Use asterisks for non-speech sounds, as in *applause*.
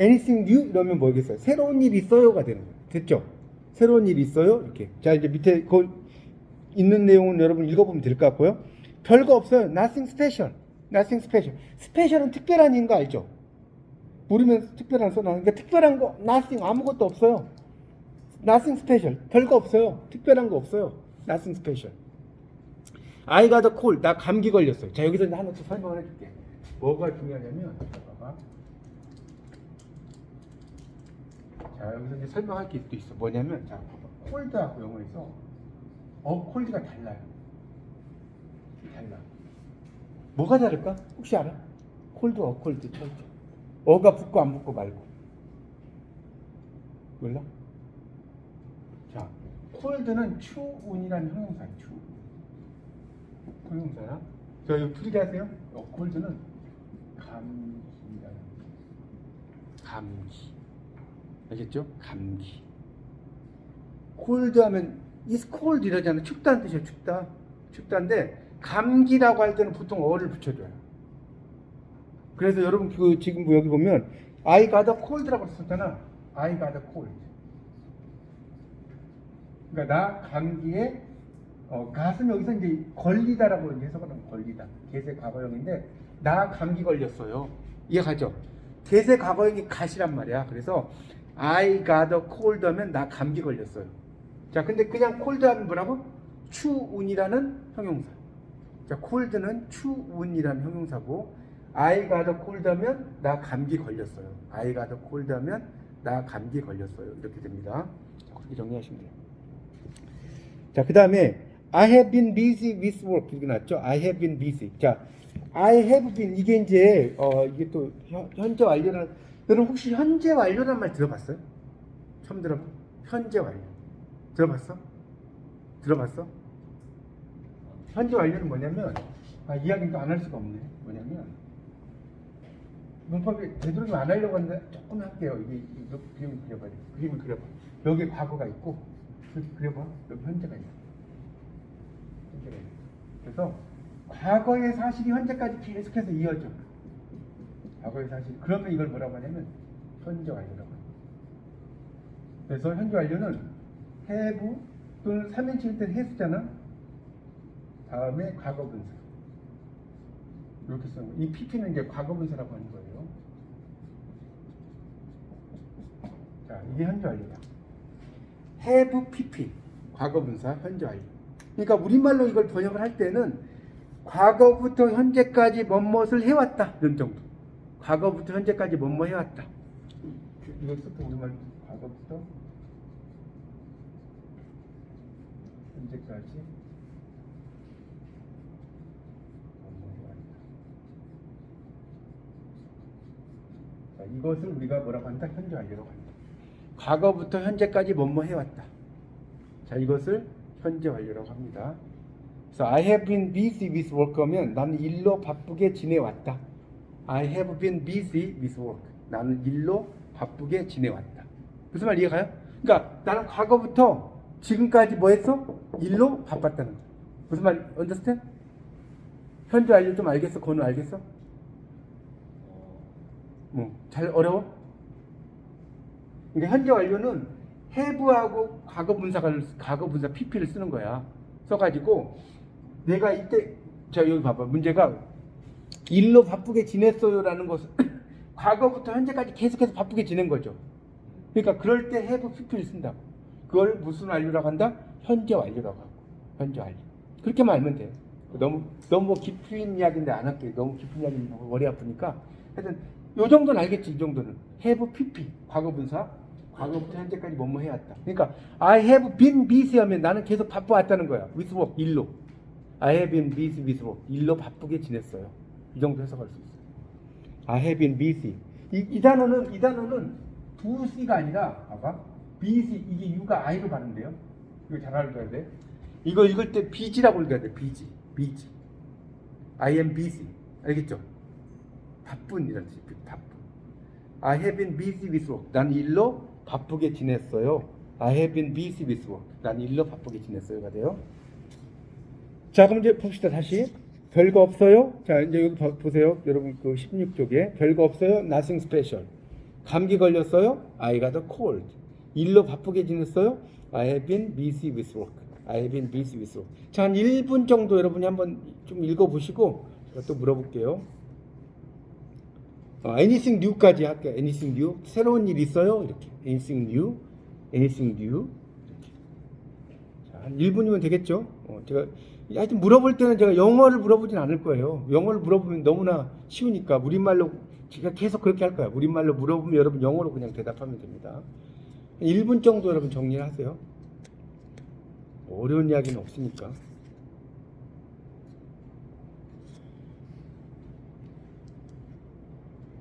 anything new 이러면 뭐겠어요? 새로운 일 있어요가 되는 거예요. 됐죠? 새로운 일 있어요? 이렇게. 자, 이제 밑에 그 있는 내용은 여러분 읽어보면 될 것 같고요. 별거 없어요. nothing special. nothing special. 스페셜은 특별한 인거 알죠? 모르면 특별한 써 나오니까 특별한 거 nothing 아무것도 없어요. nothing special. 별거 없어요. 특별한 거 없어요. nothing special. I got a cold. 나 감기 걸렸어요. 자, 여기서 하나 더 설명을 해줄게. 뭐가 중요하냐면, 자, 여기서 이제 설명할 게 또 있어. 뭐냐면, 자. 콜드하고 영어에서 어, 콜드가 달라요. 달라. 뭐가 다를까? 혹시 알아? 콜드, 어, 콜드, 차이죠. 어가 붙고 안 붙고 말고. 몰라? 자, 콜드는 추운이라는 형용사예요. 추. 형용사야. 자, 이거 풀이게 하세요. 어, 콜드는 감기라는 감기. 알겠죠? 감기. 콜드 하면 is cold 이러잖아. 춥다는 뜻이야. 춥다. 춥다인데 감기라고 할 때는 보통 어를 붙여줘요. 그래서 여러분 그 지금 뭐 여기 보면 I got a cold라고 썼잖아. I got a cold. 그러니까 나 감기에 어, 가슴 여기서 이제 걸리다라고 이제 해석을 하면 걸리다. 개세 과거형인데 나 감기 걸렸어요. 이해가죠? 개세 과거형이 가시란 말이야. 그래서 I got a cold 하면 나 감기 걸렸어요. 자, 근데 그냥 cold 하면 뭐라고? 추운이라는 형용사. 자, cold는 추운이라는 형용사고 I got a cold 하면 나 감기 걸렸어요. I got a cold 하면 나 감기 걸렸어요. 이렇게 됩니다. 그렇게 정리하시면 돼요. 자, 그 다음에 I have been busy with work 이렇게 났죠. I have been busy. 자, I have been 이게 이제 어 이게 또 현, 현재 완료라는 여러분 혹시 현재 완료란 말 들어봤어요? 처음 들어봐? 현재 완료 들어봤어? 들어봤어? 현재 완료는 뭐냐면 아 이야기도 안 할 수가 없네. 뭐냐면 문법이 되도록이면 안 하려고 하는데 조금 할게요. 이게 이거 그림을 그려봐. 그림을 그려봐. 여기 과거가 있고 그려봐. 여기 현재가 있어. 현재가 있어. 그래서 과거의 사실이 현재까지 계속해서 이어져. 과거의 사실. 그러면 이걸 뭐라고 하냐면 현재 완료라고 합니다. 그래서 현재 완료는 have 또는 3인칭일 때는 해수잖아. 다음에 과거 분사. 이렇게 쓰는 거예요. 이 PP는 이제 과거 분사라고 하는 거예요. 자, 이게 현재 완료다. have PP 과거 분사 현재 완료. 그러니까 우리말로 이걸 번역을 할 때는 과거부터 현재까지 뭐뭇을 해왔다 이런 정도. 과거부터 현재까지 뭐뭐 해왔다. 이거 쓰고 우리말 과거부터 현재까지 뭐뭐 해왔다. 자, 이것을 우리가 뭐라고 한다? 현재 완료라고 한다. 과거부터 현재까지 뭐뭐 해왔다. 자, 이것을 현재 완료라고 합니다. 그래서 I have been busy with work 하면 나는 일로 바쁘게 지내왔다. I have been busy with work. 나는 일로 바쁘게 지내왔다. 무슨 말 이해가요? 그러니까 나는 과거부터 지금까지 뭐 했어? 일로 바빴다는 거야. 무슨 말 understand? 현재 완료 좀 알겠어? 그거는 알겠어? 뭐, 잘 어려워? 그러니까 현재 완료는 have하고 과거 분사가 과거 분사 pp를 쓰는 거야. 써가지고 내가 이때 자 여기 봐봐 문제가 일로 바쁘게 지냈어요라는 것은 *clears throat* 과거부터 현재까지 계속해서 바쁘게 지낸 거죠. 그러니까 그럴 때 have pp를 쓴다고. 그걸 무슨 완료라고 한다? 현재 완료라고 하고 현재 완료. 그렇게만 알면 돼. 너무 너무 깊은 이야기인데 안 할게. 너무 깊은 이야기는 머리 아프니까 하여튼 요 정도는 알겠지 이 정도는 have pp 과거 분사 과거부터 현재까지 뭐뭐 해왔다. 그러니까 I have been busy 하면 나는 계속 바빠왔다는 거야. with work 일로. I have been busy with work 일로 바쁘게 지냈어요. 이 정도 해석할 수 있어요. I have been busy. 이, 이 단어는 이 단어는 busy가 아니라 봐봐. busy 이게 U가 I로 가는데요. 이거 잘 알아둬야 돼. 이거 읽을 때 busy라고 읽어야 돼. busy, busy. I am busy. 알겠죠? 바쁜 이런 뜻이 바쁜. I have been busy with work. 난 일로 바쁘게 지냈어요. I have been busy with work. 난 일로 바쁘게 지냈어요가 돼요. 자, 그럼 이제 봅시다. 다시. 별거 없어요. 자, 이제 여기 봐- 보세요. 여러분 그 16쪽에 별거 없어요. Nothing special. 감기 걸렸어요? I got a cold. 일로 바쁘게 지냈어요? I have been busy with work. I have been busy with work. 자, 한 1분 정도 여러분이 한번 좀 읽어 보시고 제가 또 물어볼게요. 어, anything new까지 할게요. anything new. 새로운 일 있어요? 이렇게. anything new. anything new. 자, 한 1분이면 되겠죠? 어, 제가 하여튼 물어볼 때는 제가 영어를 물어보진 않을 거예요. 영어를 물어보면 너무나 쉬우니까 우리말로 제가 계속 그렇게 할 거예요. 우리말로 물어보면 여러분 영어로 그냥 대답하면 됩니다. 1분 정도 여러분 정리를 하세요. 어려운 이야기는 없으니까.